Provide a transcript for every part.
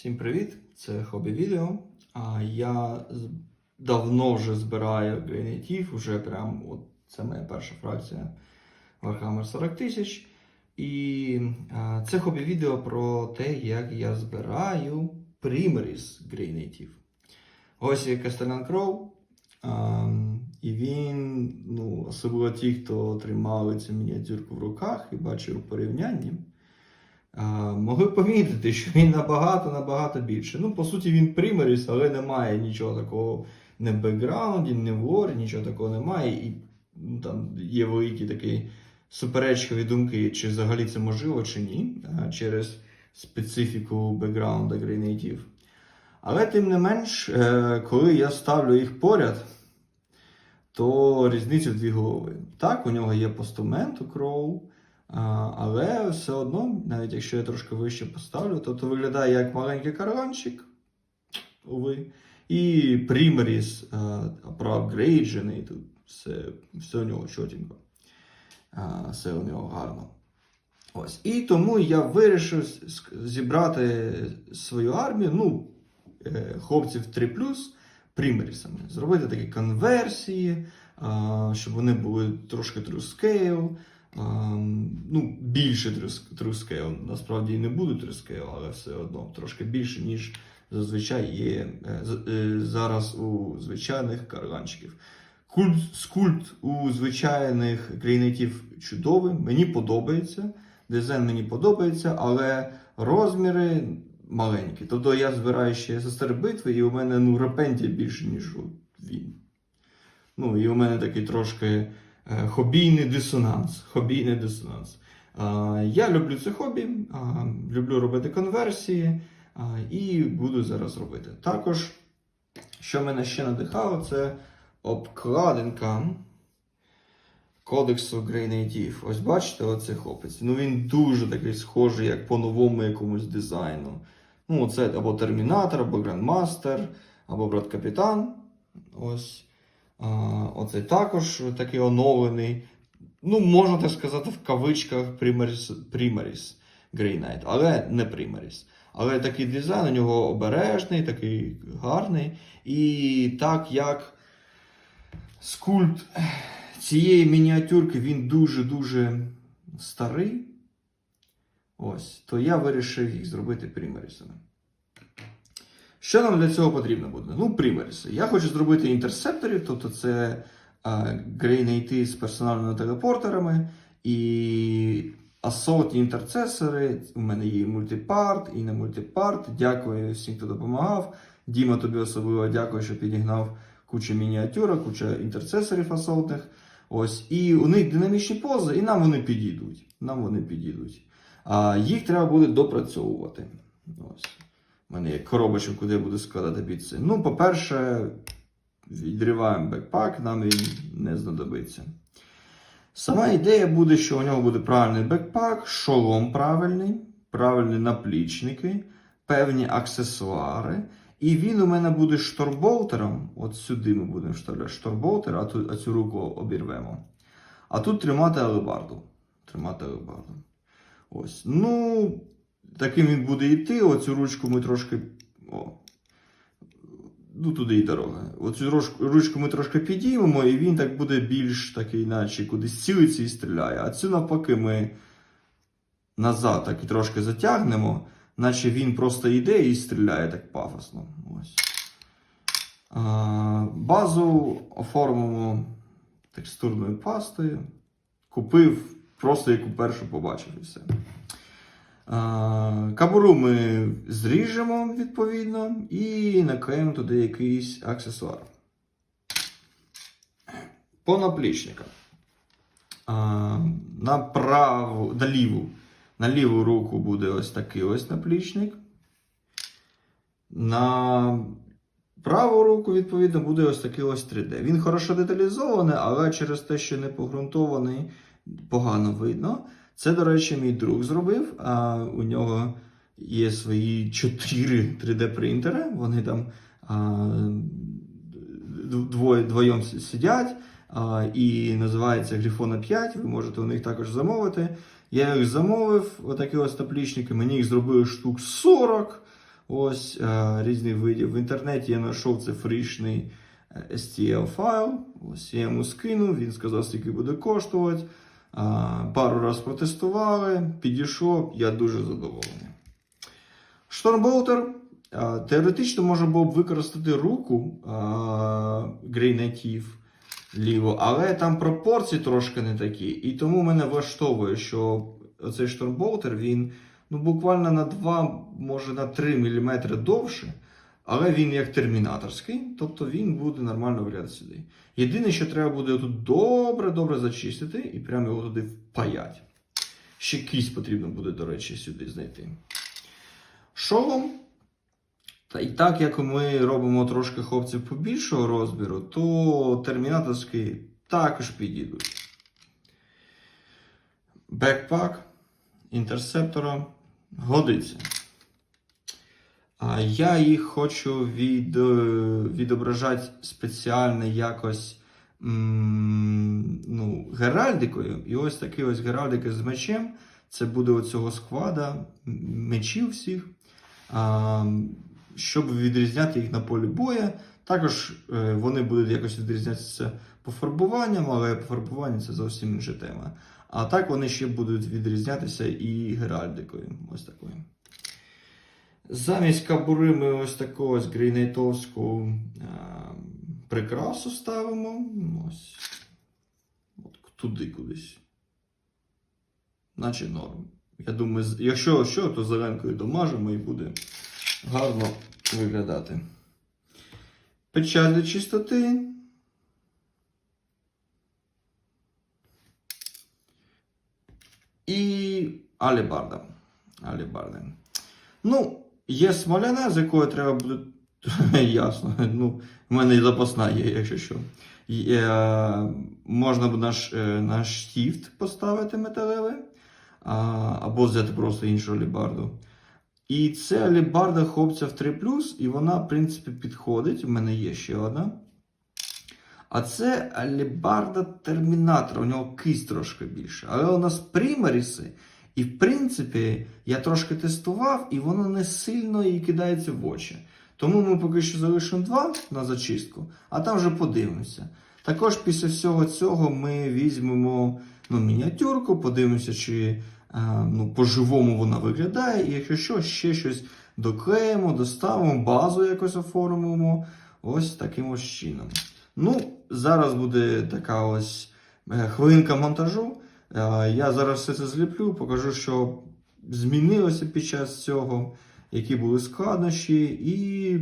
Всім привіт! Це хобі відео. А я давно вже збираю Grenade вже прям от це моя перша фракція Warhammer 40 тисяч. І а, це хобі відео про те, як я збираю примріз Grenade. Ось є Castellan Crow. А, і він, ну, особливо ті, хто тримали цю мініатюрку в руках і бачив порівняння. Могли помітити, що він набагато-набагато більше. Ну, по суті, він примеріс, але немає нічого такого не в бекграунді, не в лорі, нічого такого немає. І ну, там є великі такі суперечливі думки, чи взагалі це можливо, чи ні, через специфіку бекграунду грейнейтів. Але тим не менш, е, коли я ставлю їх поряд, то різниця в дві голови. Так, у нього є постумент у Кроу, Але все одно, навіть якщо я трошки вище поставлю, то, то виглядає як маленький караванчик, уви, і примріз проапгрейджений, тут все, все у нього чотенько, все у нього гарно. Ось. І тому я вирішив зібрати свою армію, ну, е, хлопців 3 примрісами, зробити такі конверсії, щоб вони були трошки true scale, ну, більше трускейл. Насправді не буде трускейл, але все одно трошки більше, ніж зазвичай є е, е, зараз у звичайних карганчиків. Культ, скульпт у звичайних клейнетів чудовий, мені подобається. Дизайн мені подобається, але розміри маленькі. Тобто я збираю ще сестер битви, і у мене ну, репентія більше, ніж він. Ну, і у мене такий трошки хобійний дисонанс. Хобійний дисонанс. Я люблю це хобі, люблю робити конверсії і буду зараз робити. Також, що мене ще надихало, це обкладинка кодексу Grenade. Ось бачите, оцей хлопець. Ну він дуже такий схожий, як по новому якомусь дизайну. Ну, це або Термінатор, або Грандмастер, або Брат Капітан. Ось. А, оцей також такий оновлений. Ну, можна так сказати, в кавичках Primaris, Primaris Grey Knight, але не Primaris. Але такий дизайн у нього обережний, такий гарний. І так як скульпт цієї мініатюрки він дуже-дуже старий. Ось, то я вирішив їх зробити примерісами. Що нам для цього потрібно буде? Ну, примеріси. Я хочу зробити інтерсепторів, тобто це грейнейти з персональними телепортерами і асортні інтерцесори. У мене є мультипарт, і не мультипарт. Дякую всім, хто допомагав. Діма, тобі особливо дякую, що підігнав кучу мініатюрок, куча інтерцесорів асортних. Ось, і у них динамічні пози, і нам вони підійдуть. Нам вони підійдуть. А їх треба буде допрацьовувати. Ось. У мене є коробочка, куди я буду складати піци. Ну, по-перше, відриваємо бекпак, нам він не знадобиться. Сама ідея буде, що у нього буде правильний бекпак, шолом правильний, правильні наплічники, певні аксесуари. І він у мене буде шторболтером. От сюди ми будемо вставляти шторболтер, а, а цю руку обірвемо. А тут тримати алебарду. Тримати алебарду. Ось. Ну, таким він буде йти. Оцю ручку ми трошки. О. Ну, туди і дорога. Оцю ручку, ми трошки підіймемо, і він так буде більш такий, наче кудись цілиться і стріляє. А цю навпаки ми назад так і трошки затягнемо, наче він просто йде і стріляє так пафосно. Ось. Базу оформимо текстурною пастою. Купив просто яку першу побачив і все. Кабуру ми зріжемо відповідно і наклеїмо туди якийсь аксесуар. По наплічникам. На праву, на ліву, на ліву руку буде ось такий ось наплічник. На праву руку, відповідно, буде ось такий ось 3D. Він хорошо деталізований, але через те, що не погрунтований, погано видно. Це, до речі, мій друг зробив. А у нього є свої 4 3D-принтери. Вони там а, двоє, двоєм сидять. А, і називається Грифона 5. Ви можете у них також замовити. Я їх замовив, отакі ось таплічники. Мені їх зробили штук 40. Ось е, різних видів. В інтернеті я знайшов цифричний е, STL файл. Ось я йому скинув, він сказав, скільки буде коштувати. Пару раз протестували, підійшов, я дуже задоволений. Штормболтер теоретично можна було б використати руку Grey ліво, але там пропорції трошки не такі. І тому мене влаштовує, що оцей штормболтер він ну, буквально на 2, може на 3 мм довше. Але він як термінаторський, тобто він буде нормально виглядати сюди. Єдине, що треба буде тут добре-добре зачистити і прямо його туди впаять. Ще кість потрібно буде, до речі, сюди знайти. Шолом. Та і так як ми робимо трошки хлопців побільшого розміру, то термінаторський також підійдуть. Бекпак інтерсептора годиться. Я їх хочу від, е, відображати спеціально якось ну, геральдикою. І ось такий ось геральдика з мечем. Це буде оцього сквада м, мечів всіх. Щоб відрізняти їх на полі боя. Також е, вони будуть якось відрізнятися по фарбуванням, але по фарбуванню це зовсім інша тема. А так вони ще будуть відрізнятися і геральдикою. Ось такою. Замість кабури ми ось таку ось грейнейтовську е, прикрасу ставимо. Ось. От туди кудись. Наче норм. Я думаю, якщо що, то зеленкою домажемо і буде гарно виглядати. Печать для чистоти. І алібарда. Алібарда. Ну, є смоляна, з якою треба буде. Ясно. Ну, в мене і запасна є, якщо що. І, е, можна буде наш, е, наш штіфт поставити металевий, а, або взяти просто іншу алібарду. І це алібарда хлопця в 3 і вона, в принципі, підходить. У мене є ще одна. А це алібарда термінатора, у нього кисть трошки більше. Але у нас примаріси, і в принципі, я трошки тестував, і воно не сильно і кидається в очі. Тому ми поки що залишимо два на зачистку, а там вже подивимося. Також після всього цього ми візьмемо ну, мініатюрку, подивимося, чи е, ну, по-живому вона виглядає, і якщо що, ще щось доклеїмо, доставимо, базу якось оформимо. Ось таким ось чином. Ну, зараз буде така ось е, хвилинка монтажу. Е, Я зараз все це зліплю, покажу, що змінилося під час цього, які були складнощі, і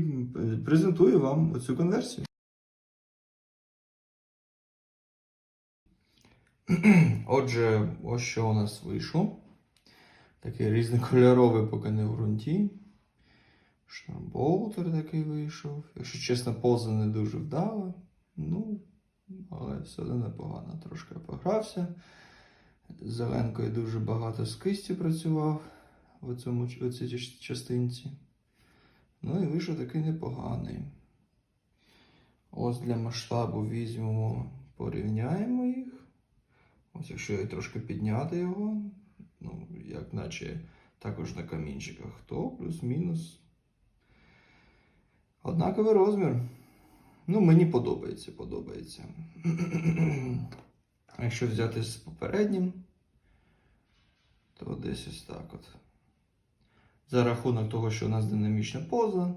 презентую вам оцю конверсію. Отже, ось що у нас вийшло. Такий різнокольоровий, поки не в ґрунті. Штамболтер такий вийшов. Якщо чесно, поза не дуже вдала. Ну, але все одно непогано. Трошки погрався. З Зеленкою дуже багато з кисті працював в цьому в цій частинці. Ну і вийшов такий непоганий. Ось для масштабу візьмемо, порівняємо їх. Ось якщо я трошки підняти його, ну, як наче також на камінчиках, то плюс-мінус. Однаковий розмір. Ну, мені подобається, подобається. А якщо взяти з попереднім, то десь ось так от. За рахунок того, що у нас динамічна поза,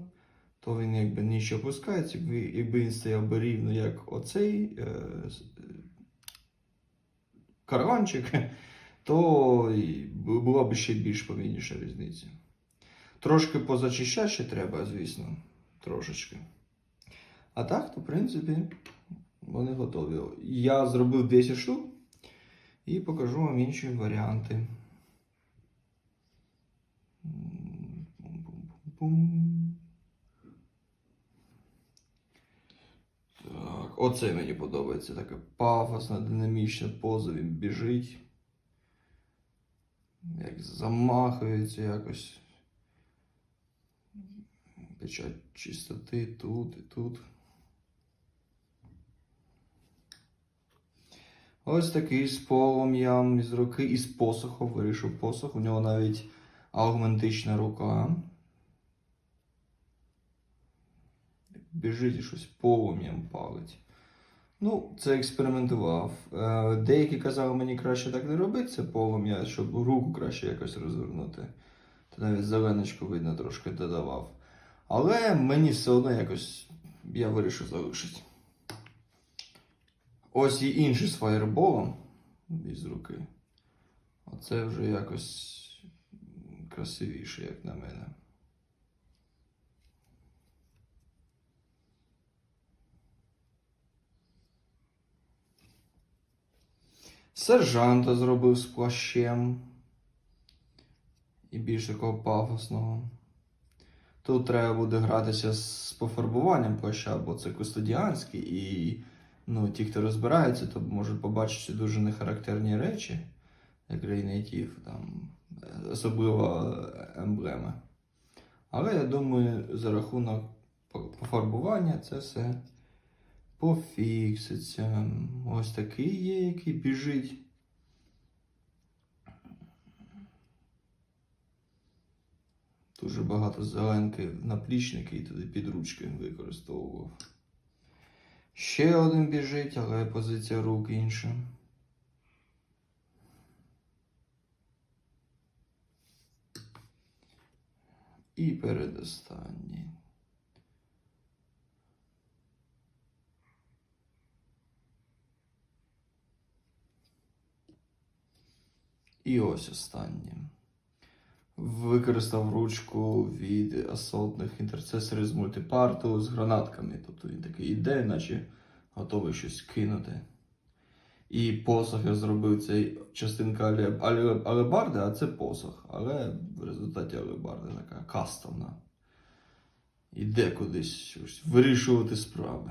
то він якби нижче опускається, якби, він стояв би рівно, як оцей е, е, караванчик, то була б ще більш помітніша різниця. Трошки позачищати ще треба, звісно, трошечки. А так, то, в принципі, вони готові. Я зробив 10 штук і покажу вам інші варіанти. Так, оце мені подобається. Така пафосна, динамічна поза, він біжить. Як замахується якось. Печать чистоти тут і тут. Ось такий з полум'ям із руки і з посохом. Вирішив посох. У нього навіть аугментична рука. біжить і щось полум'ям палить. Ну, це експериментував. Е, Деякі казали, мені краще так не робити, це полум'я, щоб руку краще якось розвернути. То навіть зеленочку, видно, трошки додавав. Але мені все одно якось я вирішив залишити. Ось і інший з фаєрболом із руки. Оце вже якось красивіше, як на мене. Сержанта зробив з плащем. І більш такого пафосного. Тут треба буде гратися з пофарбуванням плаща, бо це кустодіанський, і ну, ті, хто розбирається, то можуть побачити дуже нехарактерні речі, як рейнейтів, там, е, особливо емблеми. Але я думаю, за рахунок пофарбування це все пофікситься. Ось такий є, який біжить. Дуже багато зеленки наплічники і туди підручки використовував. Ще один біжить, але позиція рук інша. І передостанній. І ось останнє. Використав ручку від асолтних інтерцесорів з мультипарту з гранатками. Тобто він такий іде, наче готовий щось кинути. І посох я зробив цей частинка але- але- алебарди, а це посох. Але в результаті алебарда така кастомна. Іде кудись щось вирішувати справи.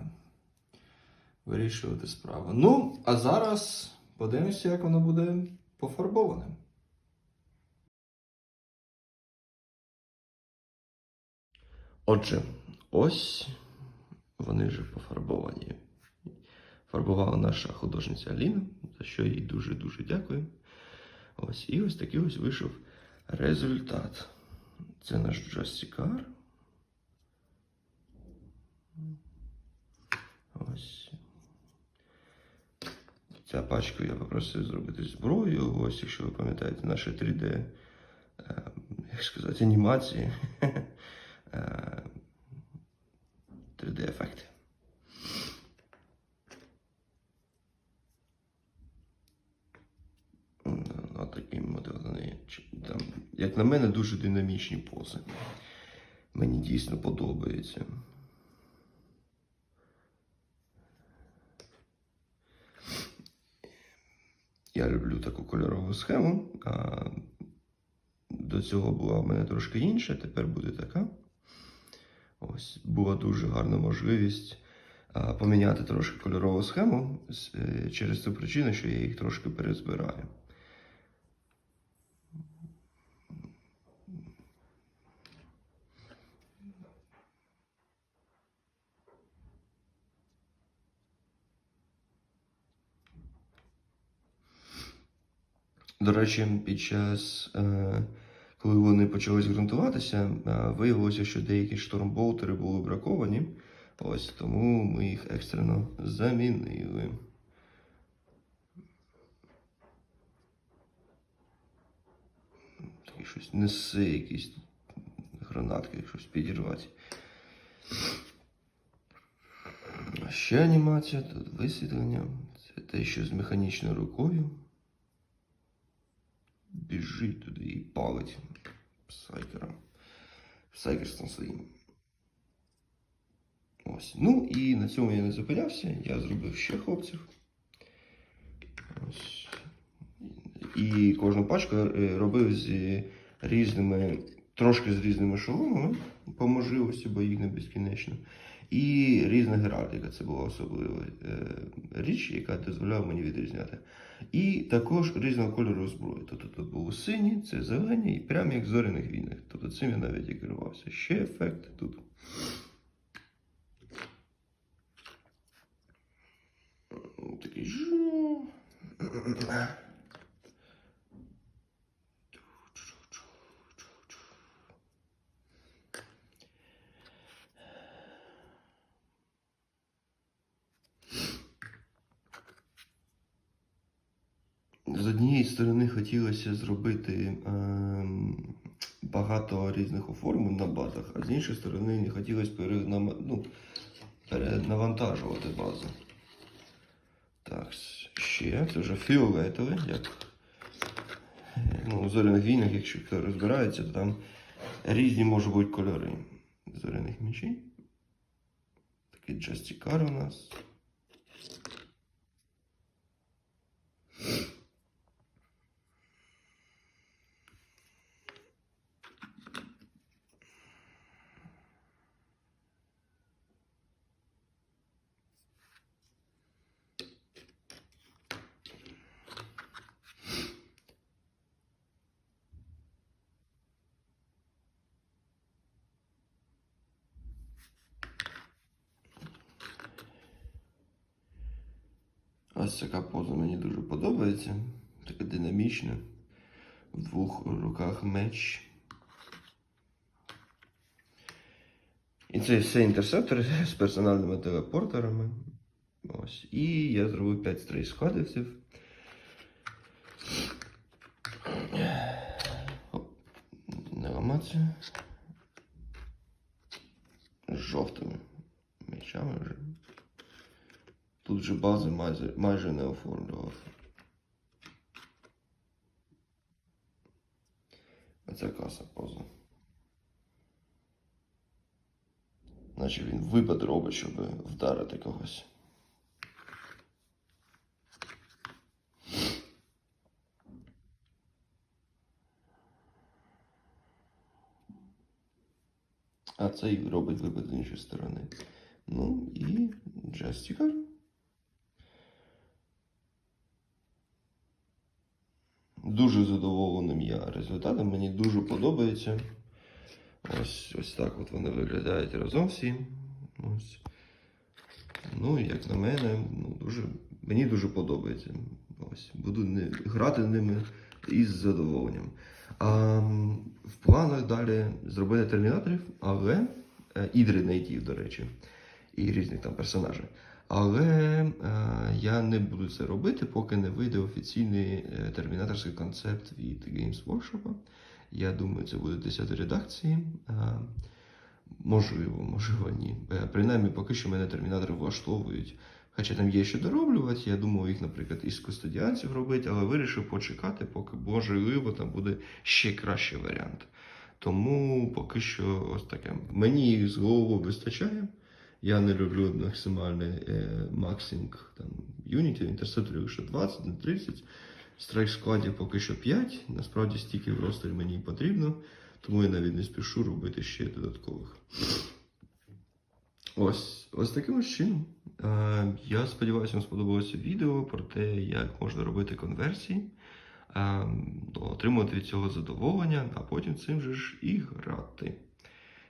Вирішувати справи. Ну, а зараз подивимося, як воно буде пофарбоване. Отже, ось вони вже пофарбовані. Фарбувала наша художниця Аліна, за що їй дуже-дуже дякую. Ось, і ось такий ось вийшов результат. Це наш Джастікар. Ось. Ця пачка я попросив зробити зброю. Ось, якщо ви пам'ятаєте, наші 3D, е, як сказати, анімації. Е, 3D-ефекти. Отакий модель. вони, Там, як на мене, дуже динамічні пози. Мені дійсно подобається. Я люблю таку кольорову схему. А до цього була в мене трошки інша, тепер буде така. Була дуже гарна можливість поміняти трошки кольорову схему е, через ту причину, що я їх трошки перезбираю. До речі, під час, е, коли вони почали ґрунтуватися, е, виявилося, що деякі штормболтери були браковані. Ось тому ми їх екстрено замінили. Такі щось несе якісь гранатки, щось підірвати. Ще анімація, тут висвітлення. Це те, що з механічною рукою. Біжить туди і палить Сайкером. Псайкерством своїм. Ось. Ну і на цьому я не зупинявся. Я зробив ще хлопців. Ось. І кожну пачку е, робив з різними, трошки з різними шоломами по можливості, бо їх не безкінечно. І різна геральдика. Це була особлива е, річ, яка дозволяла мені відрізняти. І також різного кольору зброї. Тобто тут були сині, це зелені, і прямо як в зоряних війнах. Тобто цим я навіть і керувався. Ще ефект тут. Такий жу. Однієї сторони хотілося зробити ем, багато різних оформлень на базах, а з іншої сторони не хотілося перенама... ну, перенавантажувати базу. Так, ще це вже фіолетовий, як е, ну, у зоряних війнах, якщо хто розбирається, то там різні можуть бути кольори зоряних мечей. Такий джастікар у нас. Ось така поза мені дуже подобається. Така динамічна. В двох руках меч. І це все інтерсептори з персональними телепортерами. Ось. І я зробив 5 стрейс ходивців. Оп. Не ламатися. З жовтими мечами вже. Тут же бази майже, майже не оформлював. Оця каса поза. Наче він випад робить, щоб вдарити когось. А цей робить випад з іншої сторони. Ну і джастікар. Дуже задоволеним я результатом. Мені дуже подобається. Ось, ось так от вони виглядають разом всі. Ось. Ну, як на мене, ну, дуже, мені дуже подобається. Ось, буду не, грати ними із задоволенням. А, в планах далі зробити термінаторів, але ідри найтів, до речі, і різних там персонажів. Але е, я не буду це робити, поки не вийде офіційний е, термінаторський концепт від Games Workshop. Я думаю, це буде 10 редакції. Е, можливо, можливо, ні. Принаймні, поки що мене термінатори влаштовують. Хоча там є що дороблювати, я думав їх, наприклад, із кустодіанців робити, але вирішив почекати, поки можливо там буде ще кращий варіант. Тому поки що ось таке. Мені з головою вистачає. Я не люблю максимальний е, максинг там Unity, інтерсепторів лише 20 на 30. Страйк складів поки що 5. Насправді стільки в ростері мені потрібно, тому я навіть не спішу робити ще додаткових. Ось, ось таким чином. Е, я сподіваюся, вам сподобалося відео про те, як можна робити конверсії, е, отримувати від цього задоволення, а потім цим же ж і грати.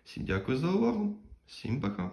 Всім дякую за увагу, всім пока.